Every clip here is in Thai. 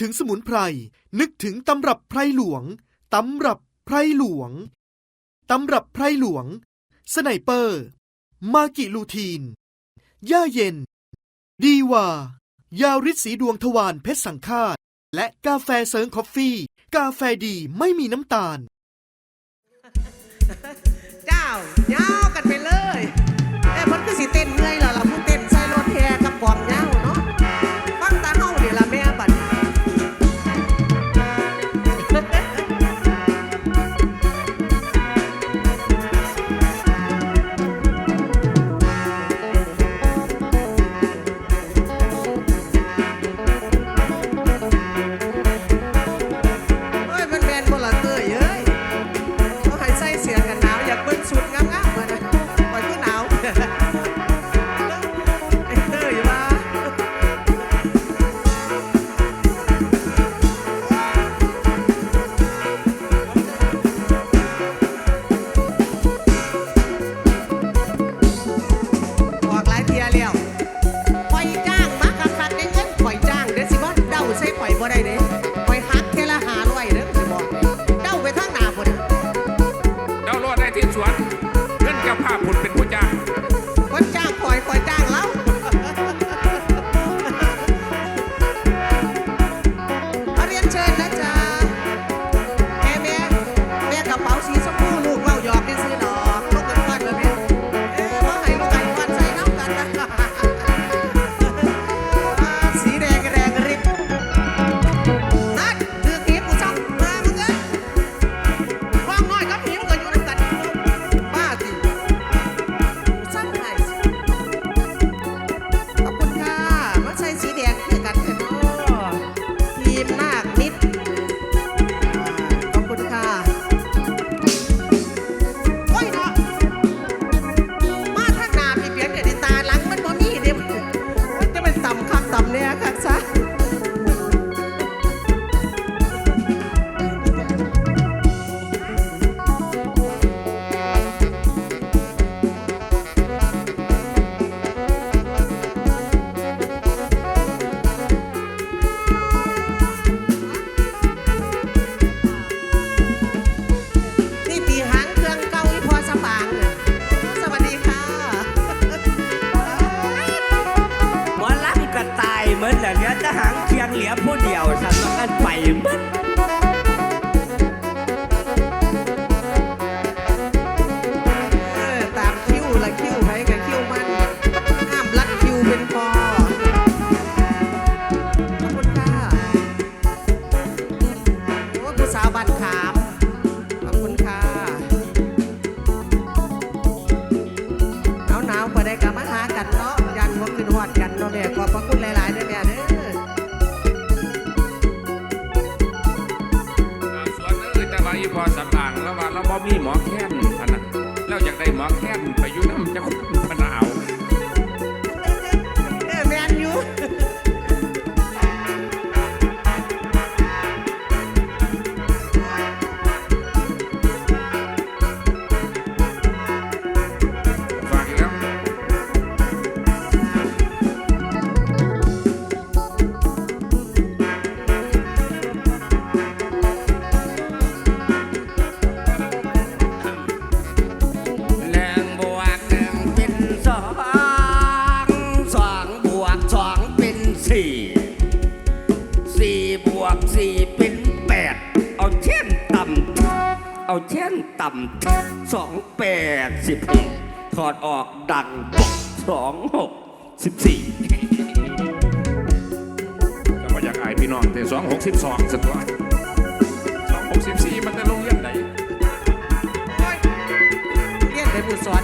ถึงสมุนไพร นึกถึงตำรับไพรหลวง ตำรับไพรหลวง ตำรับไพรหลวง สไนเปอร์ มากิลูทีน ย่าเย็น ดีว่ายาฤทธิ์สีดวงทวารเพชรสังฆาต และกาแฟเซิร์งคอฟฟี่ กาแฟดีไม่มีน้ำตาล เจ้าเจ้ากัน ออกดังสองหกสิบสี่แต่ว่าอยากอายพี่น้องแต่สองหกสิบสองสักวันสองหกสิบสี่มันจะลงเรียนไหนเรียนไปบุตรสอน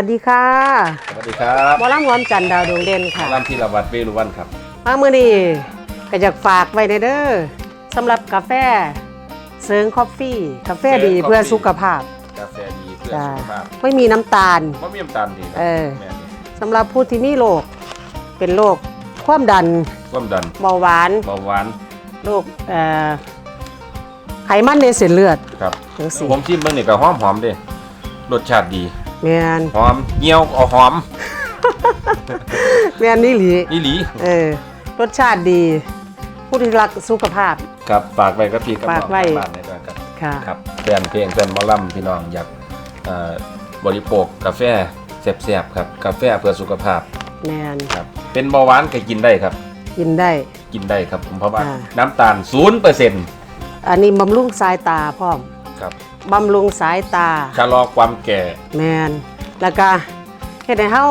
สวัสดีค่ะสวัสดีครับหมอลำหวอมจันทร์ดาวดวงเด่นค่ะรามธีรวัตรเวรุวันครับ มาเมื่อนี้ก็อยากฝากไว้ในเด้อสำหรับกาแฟเซิงคอฟฟี่ กาแฟดีเซิง Coffee เพื่อสุขภาพ กาแฟดีเพื่อจ้าสุขภาพ ไม่มีน้ำตาลมะเมี่ยมตาลดีนะเออแม่นี่สำหรับผู้ที่มีโรคเป็นโรคความดันความดันเบาหวานเบาหวานโรคเอ่อไขมันในเส้นเลือดครับจังสิผมชิมเบิ่งนี่ก็หอมหอมๆเด้รสชาติดี แม่นหอมเงี้ยวเอาหอมแม่นนี่หลีนี่หลีเออรสชาติดี ผู้ที่รักสุขภาพ ครับฝากไว้กับพี่กับน้ฝาอกงไว้ทางบ้านในด้วยครับค่ะ ครับแฟนเพลงแฟนหมอลำพี่น้องอยากเอ่อบริโภคกาแฟแซ่บๆครับกาแฟเพื่อสุขภาพแม่นครับเป็นเบาหวานก็กินได้ครับ กินได้ กินได้ครับผมเพราะว่าอ่า น้ำตาล0%อันนี้บำรุงสายตาพร้อม ครับ บำรุงสายตา ชะลอความแก่ แมนแล้วก็เฮ็ดให้เฮา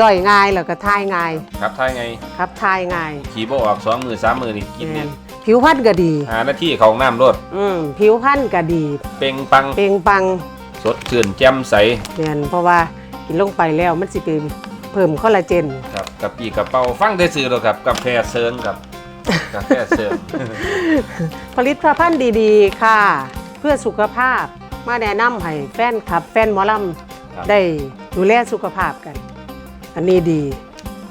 ย่อยง่ายแล้วก็ทายง่ายครับถ้าไงครับทายง่ายขี่บ่ออกสองมือสามมือนี่กินแม่เนี่ยนผิวพรรณก็ดี หาหน้าที่ของน้ำรดอืมผิวพรรณก็ดี เป่งปังเปล่งปลังสดชื่นแจ่มใสแม่นเพราะว่ากินลงไปแล้วมันสิเป็นเพิ่มคอลลาเจน ครับกับปีกระเป๋าฟังได้ซื้อแล้วครับกาแฟเซิร์นครับกาแฟเซิร์นผลิตภัณฑ์ดีๆ ค่ะเพื่อสุขภาพ มาแนะนำให้แฟนคลับ แฟนหมอลครับำได้ดูแลสุขภาพกัน อันนี้ดี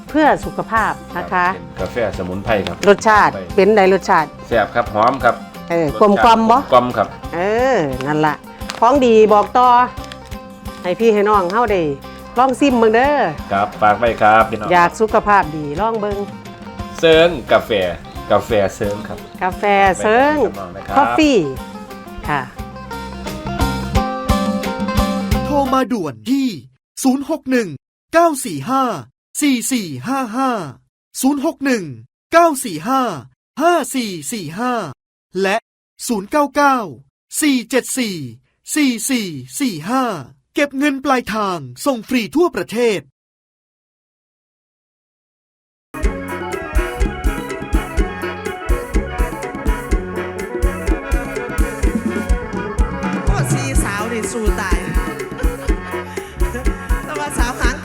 เพื่อสุขภาพนะคะ เป็นกาแฟสมุนไพรครับ รสชาติเป็นไดรสชาติ แซ่บครับหอมครับเออกลมกลมๆบ่ กลมครับ เออ นั่นละของดีบอกต่อ ให้พี่ให้น้องเฮาได้ลองซิมเบิ่งเด้อ ครับฝากไว้ครับพี่น้องอยากสุขภาพดีลองเบิ่งเซิร์นกาแฟ กาแฟเซิร์นครับ กาแฟเซิงไปกับน้องนะครับ คอฟฟี่ ค่ะ โทรมาด่วนที่ 061 945 4455 061 945 5445 และ 099 474 4445 เก็บเงินปลายทางส่งฟรีทั่วประเทศ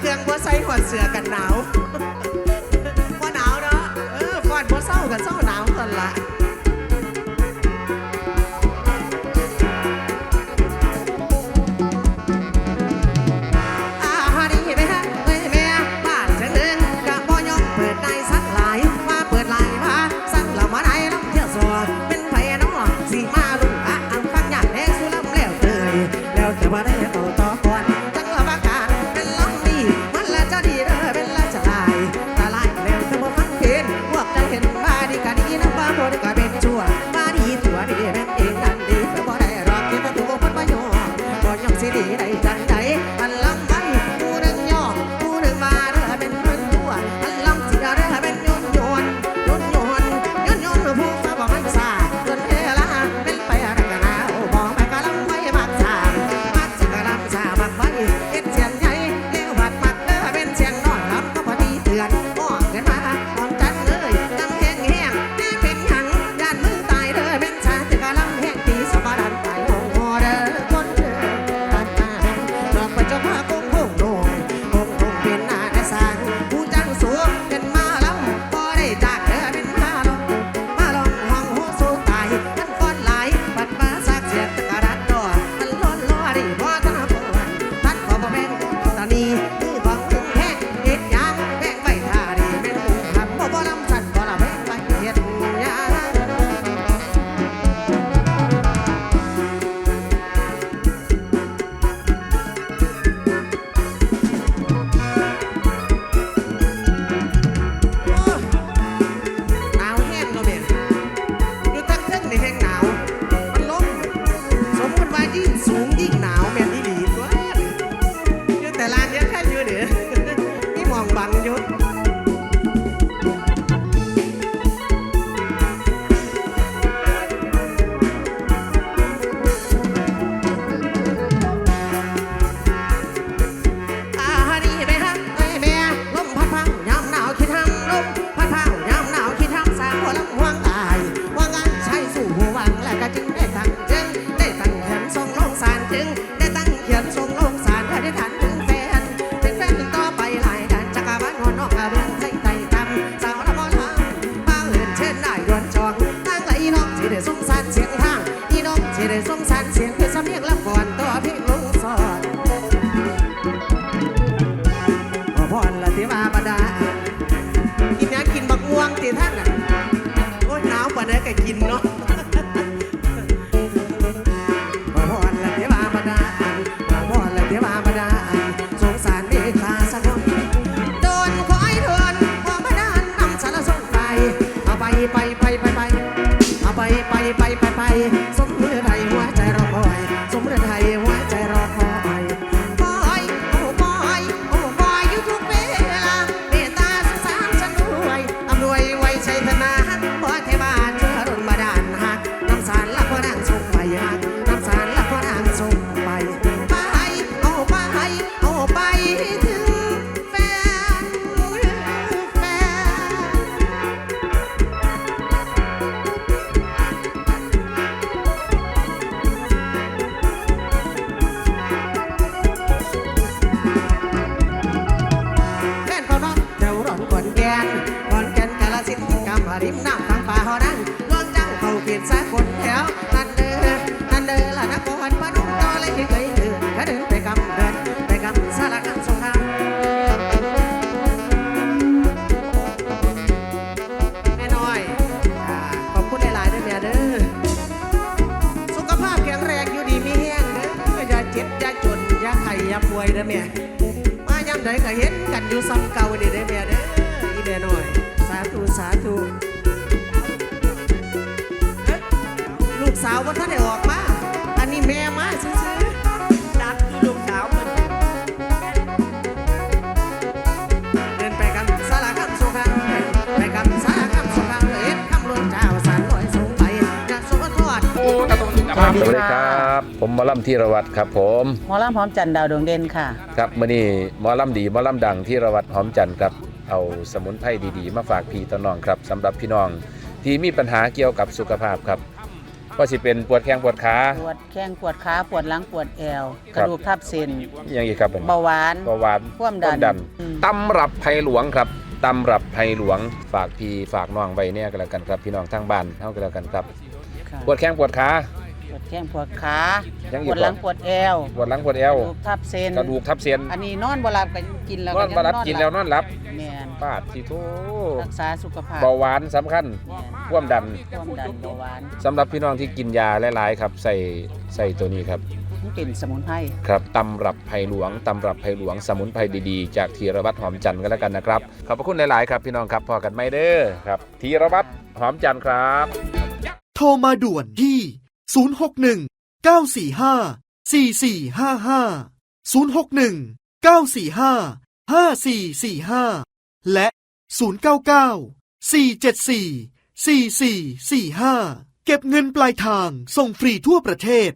เครื่องบ่ใส่หัวเสือกันหนาวบ่หนาวเนาะเออฟอนบ่เศร้ากันเศร้าหนาวตอนละ so long. ไปไปไปไปไปไปไปไปไป ลูกสาวว่าท่านได้ออกมา อันนี้แม่มาซื้อๆดัดลูกสาวมันเดินไปกันสารคำสุขังไปกันสารคำสุขังเอ็ดคำลวงเจ้าสารลอยสูงไปจะสวทอด โอ้ตะตรงกับสวัสดีครับ ผมหมอลำธีรวัตรครับผมหมอลำพร้อมจันทร์ดาวดวงเด่นค่ะ ครับมื่อนี้หมอลำดีหมอลำดังธีรวัตรหอมจันทร์ครับเอาสมุนไพรดีๆ มาฝากพี่ต้นน้องครับสำหรับพี่น้องที่มีปัญหาเกี่ยวกับสุขภาพครับ ก็สิเป็นปวดแข้งปวดขาปวดแข้งปวดขาปวดหลังปวดแอวคกรับระดูกทับเส้นอยังอีกครับผมเบาหวานเบาหวานความดันอืมตำรับไผ่หลวงครับตำรับไผ่หลวงฝากพี่ฝากน้องไว้เนี่ยก็แล้วกันครับพี่น้องทางบ้านเท่ากันแล้วกันครับค่ะปวดแข้งปวดขา ปวดแข้งปวดขายังอีกปวดหลังบ่ปวดแอวปวดหลังปวดเอกวระดูกทับเส้นกระดูกทับเส้นอันนี้นอนบ่หลับก็กินแล้วนอนมารับกินแล้วนอนหลับแม่นปาดที่โทรักษาสุขภาพเบาหวานสำคัญแม่นความดันความดันเบาหวานสำหรับพี่น้องที่กินยาหลายๆครับใส่ใส่ตัวนี้ครับ มันเป็นสมุนไพรครับตำรับไผ่หลวงตำรับไผ่หลวงสมุนไพรดีๆ จากธีรวัตรหอมจันทร์กันแล้วกันนะครับ ขอบพระคุณหลายๆครับพี่น้องครับพอกันไม่เด้อครับธีรวัตรหอมจันทร์ครับ โทรมาด่วนที่ 061 945 4455 061 945 5445 และ 099 474 4445 เก็บเงินปลายทางส่งฟรีทั่วประเทศ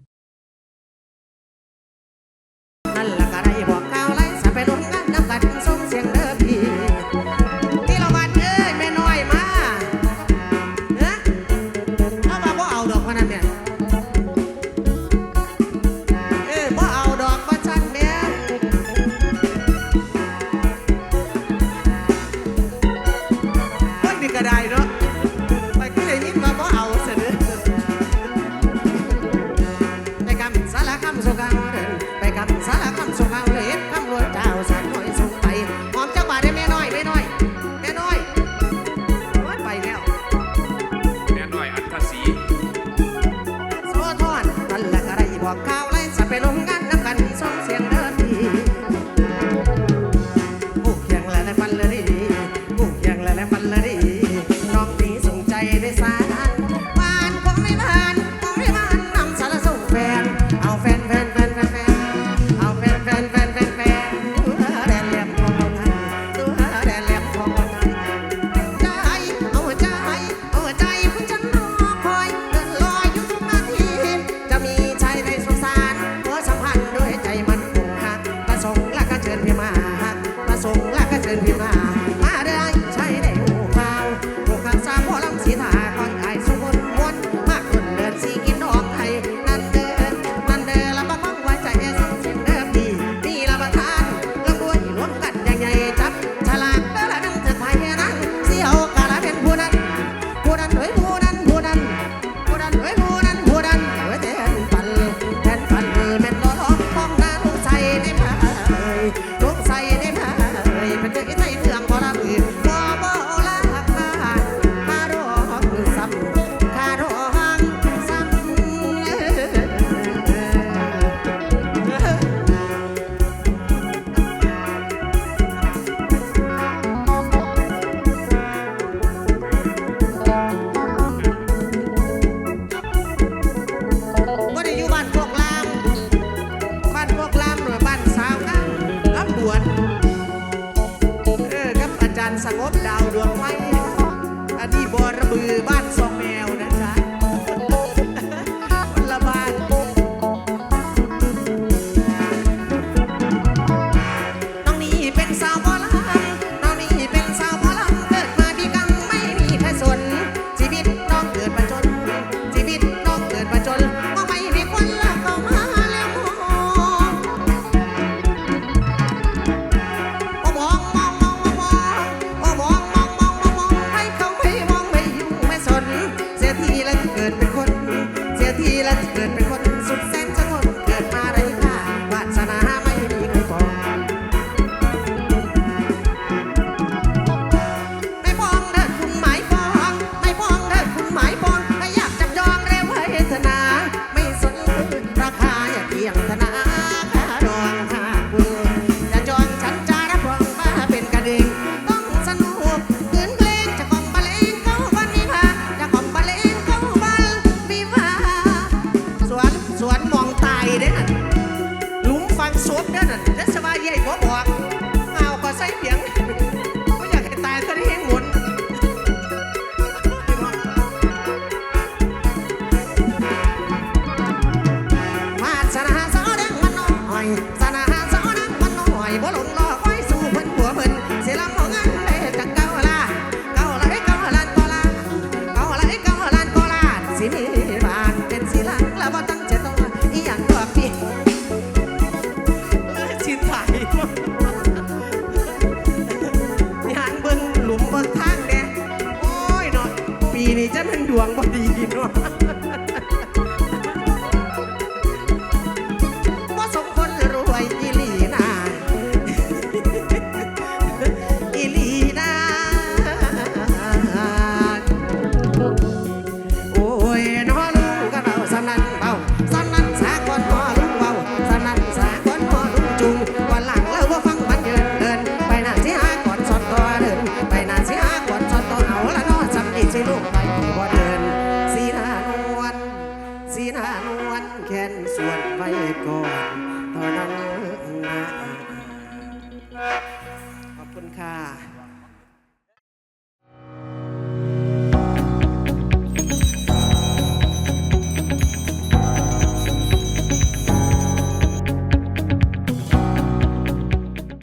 斜塔